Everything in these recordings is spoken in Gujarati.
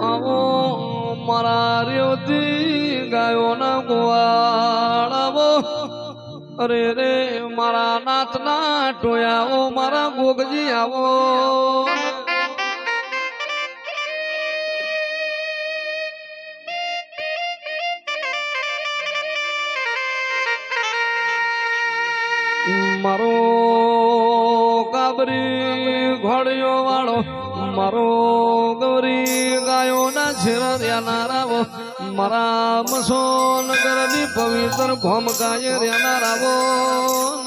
આવો મારા રેવતી ગાયોના ગોવાળ આવો અરે રે મારા નાથના ટોયાઓ મારા ગોગજી આવો. કાબરી ઘોડિયો વાળો, મારો ગૌરી ગાયો ના છેરા નારાવો મારા મસોન ગરની પવિત્ર ભોમ ગાય રહ્યા રાવો.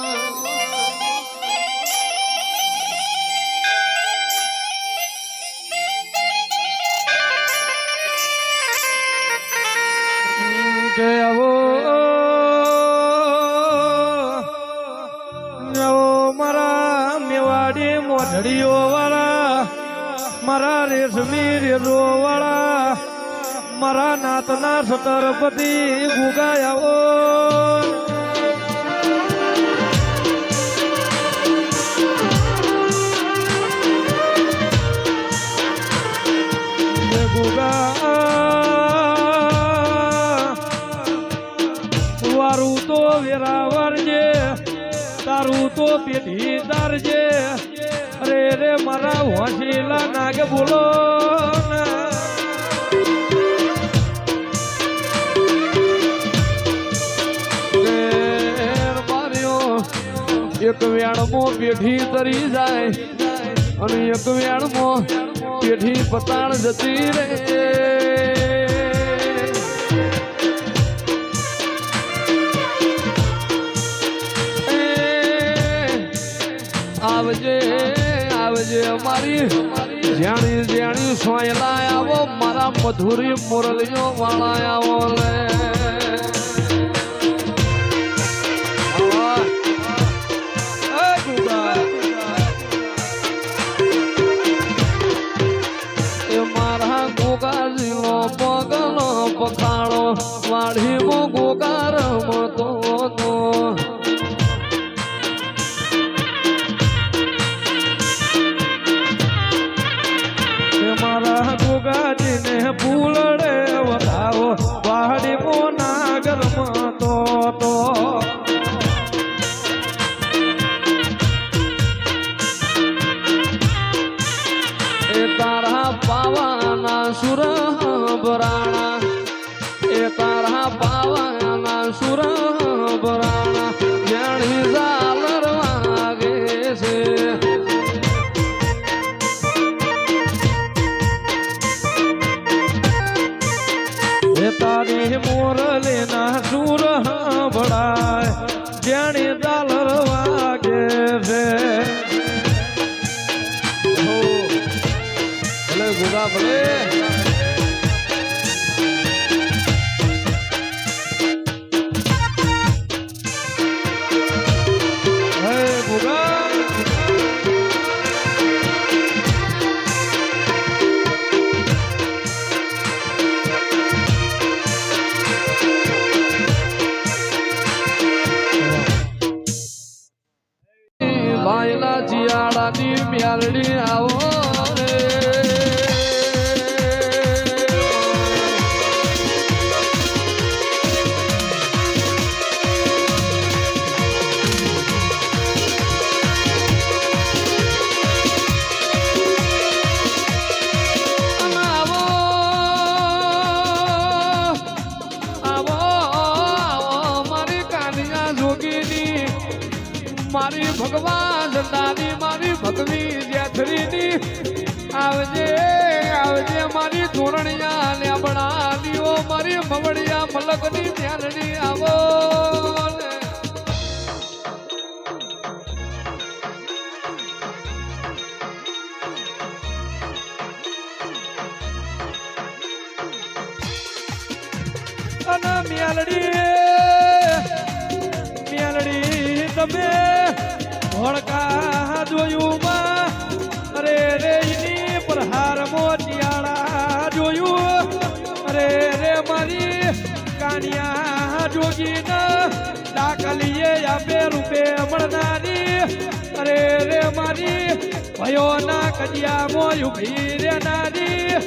મોઢડીઓ વાળા મારા રેશમી રેલો વાળા મારા નાતના સતરપતિ ગુગાયા મારા હોશીલા નાગ બોલો એક વેણમાં પેઢી તરી જાય અને એક વેણમાં પેઢી પતાણ જતી રે. આવજે આવજે જાણી જાણી સોયલા આવો મારા મધુરી મુરલીઓ વાળા ગુગા ભલે. હે ભુગા. મ્યાલડી આવો. મારી ભગવાન, દાદી મારી ભગવી જેથરીની આવજે આવજે મારી ધોરણિયા લેબડા દીઓ મારી મવડિયા મલકની ધ્યાનડી આવો. અને મ્યાલડી મ્યાલડી તમે ભડકા જોયું માં. અરે રે ઈની પ્રહાર મોતિયાળા જોયું. અરે રે મારી કાનિયા જોગીના, દાખલીએ આપે રૂપે મળનારી. રે મારી ભયોના કજિયામાં ઊભી રે નારી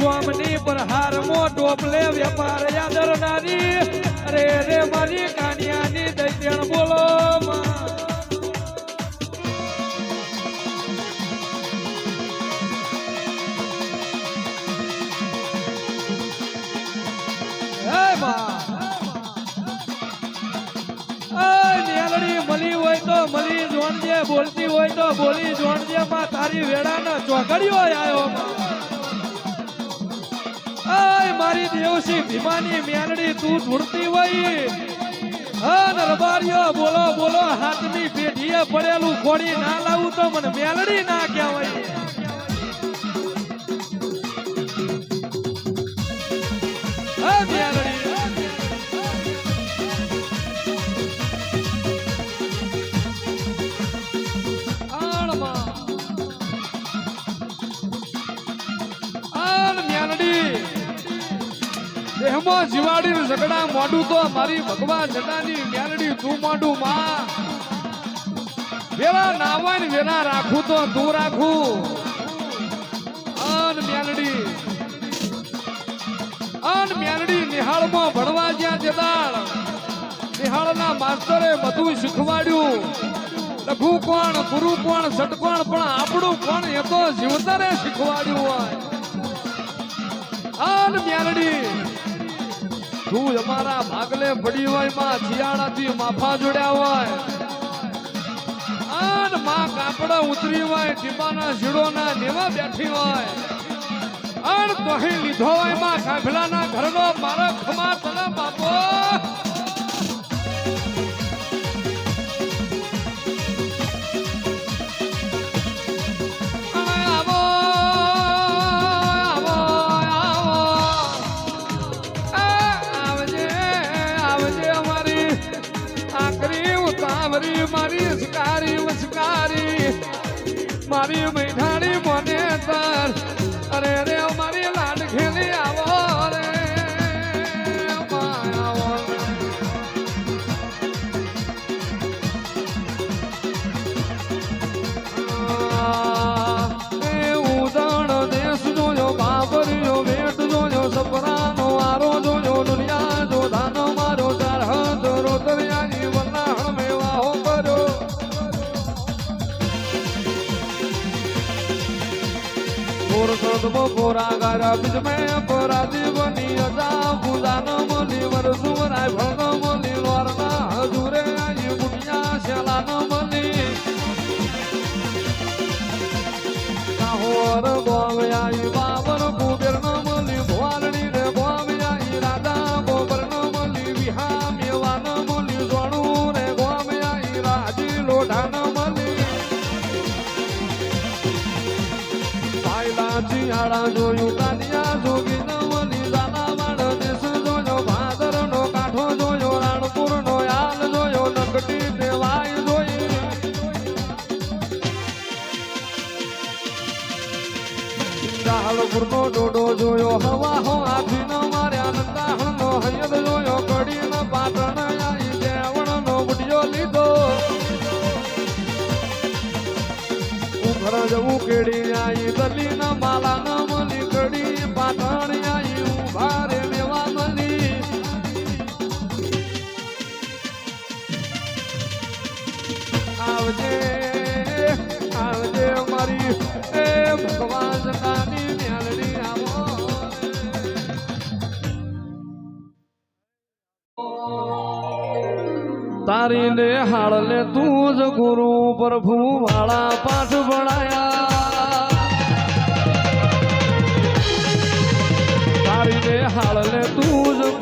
ગોમની પ્રહારમાં ટોપલે વેપાર યાદરનારી અરે રે દૈત્યણ બોલો. હોય તો મળી જોણજે બોલતી હોય તો બોલી જોણજે માં તારી વેડા ના ચોકડીઓ આવ્યો મારી દેવસી ભીમાની મેલડી, તું ધૂળતી હોય રબારીઓ, બોલો બોલો, હાથની પેઢીએ પડેલું ખોડી ના લાવું તો મને મેલડી ના કહેવાય. દેહમાં જીવાડી ઝઘડા મોઢું તો મારી ભગવાન જટાની મેલડી તું મોઢું માં. વેલા નાવાય વેલા રાખું તો તું રાખું. અન આન મ્યાનડી નિહાળમાં ભણવા જ્યાં જતાળ નિહાળના માસ્તરે બધું શીખવાડ્યું. લઘુ કોણ, ગુરુ કોણ ષટકોણ પણ આપણું કોણ એ તો જીવતરે શીખવાડ્યું હોય. આન મ્યાલડી તું અમારા ભાગલે પડી હોયમાં શિયાળાથી માફા જોડ્યા હોય? આનમાં કાપડા ઉતરી હોય, ટીપાના શીડોના નેવા બેઠી હોય. અણ તોહી લીધો હોયમાં કાફલાના ઘરનો મારો ખમા તને બાપો મારી મૈઠાણી સદમો પોરા ગારા બીજ મે અપરાધી બની અજા પૂજાનો મલી વરસુવરાય ભગ મલી વરના હજુરે આઈ બુટિયા શેલાનો મલી કાહોર ગોવ્યાઈ ડાહળપુરનો ડોડો જોયો. હવા હો આથી ન માર્યા નંદાહણનો હૈયદ જોયો કડીનો પાટણ આઈ દેવણનો બુડિયો લીધો. ઉભર જવું કેડી આઈ, દલીના માલા ન મલી કડી પાટણ આઈ, ઊભા આવજે આવજે મારી, એ ભગવાન. તારી ને હાળ લે તું જ ગુરુ પ્રભુ વાળા પાઠ ભણાયા. તારી ને હાળ લે તું જ